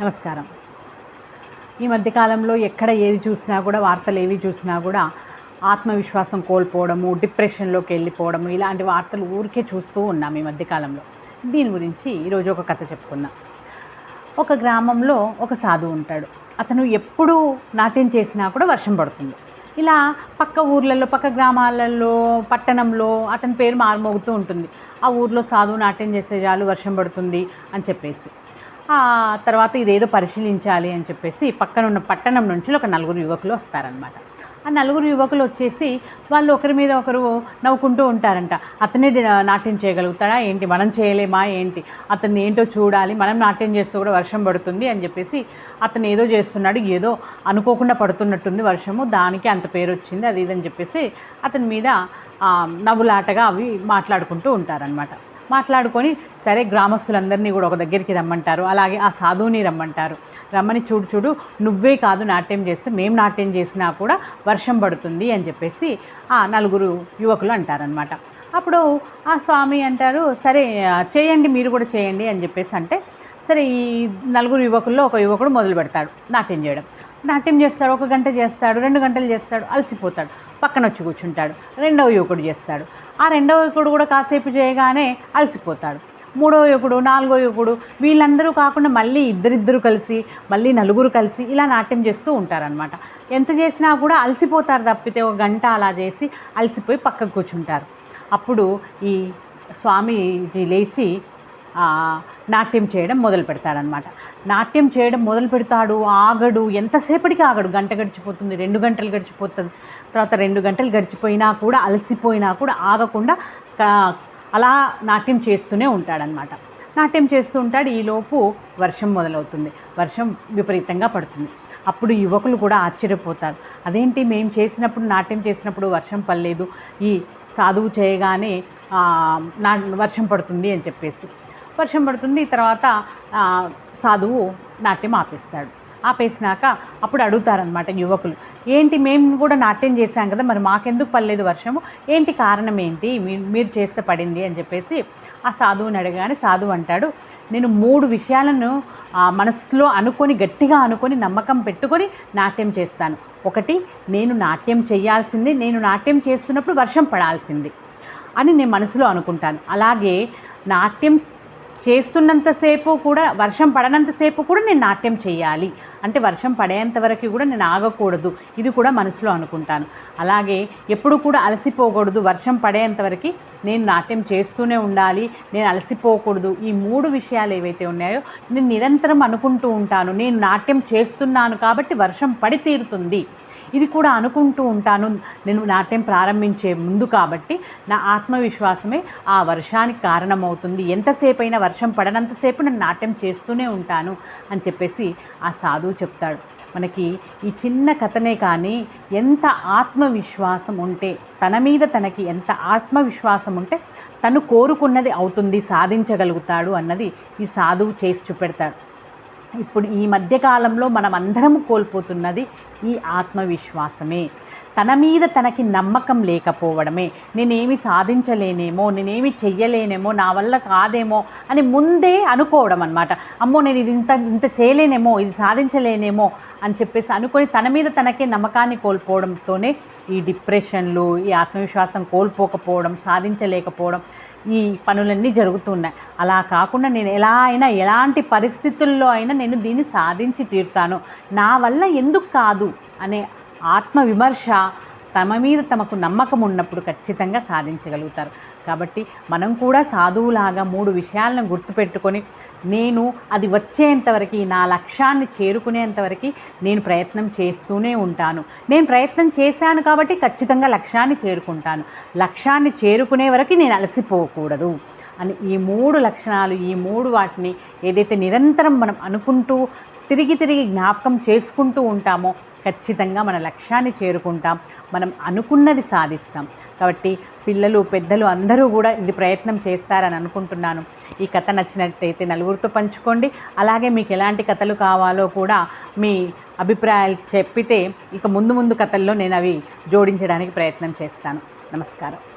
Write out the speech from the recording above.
నమస్కారం. ఈ మధ్యకాలంలో ఎక్కడ ఏది చూసినా కూడా వార్తలు ఏవి చూసినా కూడా ఆత్మవిశ్వాసం కోల్పోవడము డిప్రెషన్లోకి వెళ్ళిపోవడము ఇలాంటి వార్తలు ఊరికే చూస్తూ ఉన్నాం ఈ మధ్యకాలంలో దీని గురించి ఈరోజు ఒక కథ చెప్పుకుందాం. ఒక గ్రామంలో ఒక సాధువు ఉంటాడు. అతను ఎప్పుడు నాట్యం చేసినా కూడా వర్షం పడుతుంది. ఇలా పక్క ఊర్లలో పక్క గ్రామాలలో పట్టణంలో అతని పేరు మారుమోగుతూ ఉంటుంది. ఆ ఊర్లో సాధువు నాట్యం చేసే చాలు వర్షం పడుతుంది అని చెప్పేసి. తర్వాత ఇదేదో పరిశీలించాలి అని చెప్పేసి పక్కన ఉన్న పట్టణం నుంచి ఒక నలుగురు యువకులు వస్తారనమాట ఆ నలుగురు యువకులు వచ్చేసి వాళ్ళు ఒకరి మీద ఒకరు నవ్వుకుంటూ ఉంటారంట. అతనే నాట్యం చేయగలుగుతాడా? ఏంటి? మనం చేయలేమా? ఏంటి? అతన్ని ఏంటో చూడాలి. మనం నాట్యం చేస్తూ కూడా వర్షం పడుతుంది అని చెప్పేసి అతను ఏదో చేస్తున్నాడు ఏదో అనుకోకుండా పడుతున్నట్టుంది వర్షము. దానికి అంత పేరు వచ్చింది అది ఇదని చెప్పేసి అతని మీద నవ్వులాటగా అవి మాట్లాడుకుంటూ ఉంటారనమాట మాట్లాడుకొని సరే గ్రామస్తులందరినీ కూడా ఒక దగ్గరికి రమ్మంటారు. అలాగే ఆ సాధువుని రమ్మంటారు. రమ్మని చూడు చూడు నువ్వే కాదు నాట్యం చేస్తే మేము నాట్యం చేసినా కూడా వర్షం పడుతుంది అని చెప్పేసి ఆ నలుగురు యువకులు అంటారనమాట అప్పుడు ఆ స్వామి అంటారు సరే చేయండి మీరు కూడా చేయండి అని చెప్పేసి అంటే సరే ఈ నలుగురు యువకుల్లో ఒక యువకుడు మొదలు పెడతాడు నాట్యం చేయడం. నాట్యం చేస్తాడు ఒక గంట చేస్తాడు రెండు గంటలు చేస్తాడు అలసిపోతాడు పక్కన వచ్చి కూర్చుంటాడు రెండవ యువకుడు చేస్తాడు. ఆ రెండవ యువకుడు కూడా కాసేపు చేయగానే అలసిపోతాడు. మూడో యువకుడు నాలుగో యువకుడు వీళ్ళందరూ కాకుండా మళ్ళీ ఇద్దరిద్దరు కలిసి మళ్ళీ నలుగురు కలిసి ఇలా నాట్యం చేస్తూ ఉంటారనమాట ఎంత చేసినా కూడా అలసిపోతారు తప్పితే ఒక గంట అలా చేసి అలసిపోయి పక్కకు కూర్చుంటారు. అప్పుడు ఈ స్వామీజీ లేచి నాట్యం చేయడం మొదలు పెడతాడనమాట నాట్యం చేయడం మొదలు పెడతాడు ఆగడు ఎంతసేపటికి ఆగడు? గంట గడిచిపోతుంది రెండు గంటలు గడిచిపోతుంది. తర్వాత రెండు గంటలు గడిచిపోయినా కూడా అలసిపోయినా కూడా ఆగకుండా అలా నాట్యం చేస్తూనే ఉంటాడనమాట నాట్యం చేస్తూ ఉంటాడు ఈలోపు వర్షం మొదలవుతుంది. వర్షం విపరీతంగా పడుతుంది. అప్పుడు యువకులు కూడా ఆశ్చర్యపోతారు. అదేంటి మేము చేసినప్పుడు నాట్యం చేసినప్పుడు వర్షం పడలేదు? ఈ సాధువు చేయగానే నా వర్షం పడుతుంది అని చెప్పేసి. వర్షం పడుతుంది తర్వాత సాధువు నాట్యం ఆపేస్తాడు. ఆపేసినాక అప్పుడు అడుగుతారనమాట యువకులు ఏంటి మేము కూడా నాట్యం చేశాం కదా మరి మాకెందుకు పడలేదు వర్షము? ఏంటి కారణం ఏంటి? మీ- మీరు చేస్తే పడింది అని చెప్పేసి ఆ సాధువుని అడగానే సాధువు అంటాడు నేను మూడు విషయాలను మనసులో అనుకొని గట్టిగా అనుకొని నమ్మకం పెట్టుకొని నాట్యం చేస్తాను. ఒకటి నేను నాట్యం చేయాల్సింది నేను నాట్యం చేస్తున్నప్పుడు వర్షం పడాల్సింది అని నేను మనసులో అనుకుంటాను. అలాగే నాట్యం చేస్తున్నంతసేపు కూడా వర్షం పడనంతసేపు కూడా నేను నాట్యం చేయాలి అంటే వర్షం పడేంత వరకు కూడా నేను ఆగకూడదు. ఇది కూడా మనసులో అనుకుంటాను. అలాగే ఎప్పుడు కూడా అలసిపోకూడదు. వర్షం పడేంత వరకు నేను నాట్యం చేస్తూనే ఉండాలి. నేను అలసిపోకూడదు. ఈ మూడు విషయాలు ఏవైతే ఉన్నాయో నేను నిరంతరం అనుకుంటూ ఉంటాను. నేను నాట్యం చేస్తున్నాను కాబట్టి వర్షం పడి తీరుతుంది. ఇది కూడా అనుకుంటూ ఉంటాను. నేను నాట్యం ప్రారంభించే ముందు కాబట్టి నా ఆత్మవిశ్వాసమే ఆ వర్షానికి కారణమవుతుంది. ఎంతసేపు అయినా వర్షం పడనంతసేపు నేను నాట్యం చేస్తూనే ఉంటాను అని చెప్పేసి ఆ సాధువు చెప్తాడు. మనకి ఈ చిన్న కథనే కానీ ఎంత ఆత్మవిశ్వాసం ఉంటే తన మీద తనకి ఎంత ఆత్మవిశ్వాసం ఉంటే తను కోరుకున్నది అవుతుంది సాధించగలుగుతాడు అన్నది ఈ సాధువు చేసి చూపెడతాడు. ఇప్పుడు ఈ మధ్యకాలంలో మనం అందరం కోల్పోతున్నది ఈ ఆత్మవిశ్వాసమే. తన మీద తనకి నమ్మకం లేకపోవడమే. నేనేమి సాధించలేనేమో నేనేమి చెయ్యలేనేమో నా వల్ల కాదేమో అని ముందే అనుకోవడం అనమాట అమ్మో నేను ఇది ఇంత ఇంత చేయలేనేమో ఇది సాధించలేనేమో అని చెప్పేసి అనుకొని తన మీద తనకే నమ్మకాన్ని కోల్పోవడంతోనే ఈ డిప్రెషన్లు ఈ ఆత్మవిశ్వాసం కోల్పోకపోవడం సాధించలేకపోవడం ఈ పనులన్నీ జరుగుతున్నాయి. అలా కాకుండా నేను ఎలా అయినా ఎలాంటి పరిస్థితుల్లో అయినా నేను దీన్ని సాధించి తీరుతాను. నా వల్ల ఎందుకు కాదు అనే ఆత్మవిమర్శ తమ మీద తమకు నమ్మకం ఉన్నప్పుడు ఖచ్చితంగా సాధించగలుగుతారు. కాబట్టి మనం కూడా సాధువులాగా మూడు విషయాలను గుర్తుపెట్టుకొని నేను అది వచ్చేంతవరకు నా లక్ష్యాన్ని చేరుకునేంతవరకు నేను ప్రయత్నం చేస్తూనే ఉంటాను. నేను ప్రయత్నం చేశాను కాబట్టి ఖచ్చితంగా లక్ష్యాన్ని చేరుకుంటాను. లక్ష్యాన్ని చేరుకునే వరకు నేను అలసిపోకూడదు అని ఈ మూడు లక్షణాలు ఈ మూడు వాటిని ఏదైతే నిరంతరం మనం అనుకుంటూ తిరిగి తిరిగి జ్ఞాపకం చేసుకుంటూ ఉంటామో ఖచ్చితంగా మన లక్ష్యాన్ని చేరుకుంటాం. మనం అనుకున్నది సాధిస్తాం. కాబట్టి పిల్లలు పెద్దలు అందరూ కూడా ఇది ప్రయత్నం చేస్తారని అనుకుంటున్నాను. ఈ కథ నచ్చినట్టయితే నలుగురితో పంచుకోండి. అలాగే మీకు ఎలాంటి కథలు కావాలో కూడా మీ అభిప్రాయాలు చెప్పితే ఇక ముందు ముందు కథల్లో నేను అవి జోడించడానికి ప్రయత్నం చేస్తాను. నమస్కారం.